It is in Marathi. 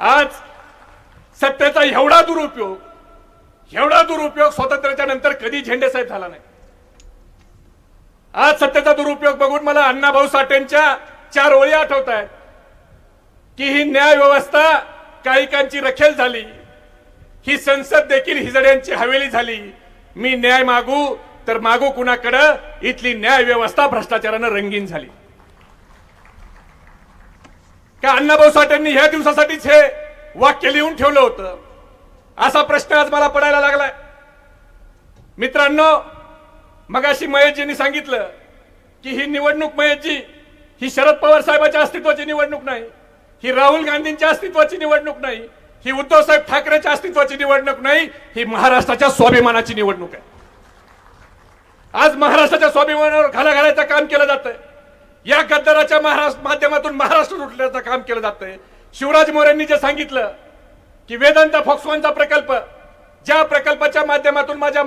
आज सत्तेचा एवढा दुरुपयोग एवढा दुरुपयोग स्वातंत्र्याच्या नंतर कधी झेंडे साहेब झाला नाही. आज सत्तेचा दुरुपयोग बघून मला अण्णाभाऊ साठेंच्या चार ओळी आठवत आहेत की ही न्याय व्यवस्था काहीकांची रखेल झाली ही संसद देखील हिजड्यांची हवेली झाली. मी न्याय मागू तर मागू कुणाकडं? इथली न्याय व्यवस्था भ्रष्टाचारानं रंगीन झाली. का अण्णाभाऊ साठेंनी ह्या दिवसासाठीच हे वाक्य लिहून ठेवलं होतं? असा प्रश्न आज मला पडायला लागलाय. मित्रांनो मगाशी महेशजींनी सांगितलं की ही निवडणूक महेशजी ही शरद पवार साहेबांच्या अस्तित्वाची निवडणूक नाही ही राहुल गांधींच्या अस्तित्वाची निवडणूक नाही ही उद्धव साहेब ठाकरेच्या अस्तित्वाची निवडणूक नाही ही महाराष्ट्राच्या स्वाभिमानाची निवडणूक आहे. आज महाराष्ट्राच्या स्वाभिमानावर घाला घालायचं काम केलं जातं या गद्दाराच्या महाराष्ट्र माध्यमातून महाराष्ट्र लुटण्याचं काम केलं जातंय. शिवराज मोरेंनी जे सांगितलं की वेदांत फॉक्सवानचा प्रकल्प ज्या प्रकल्पाच्या माध्यमातून माझ्या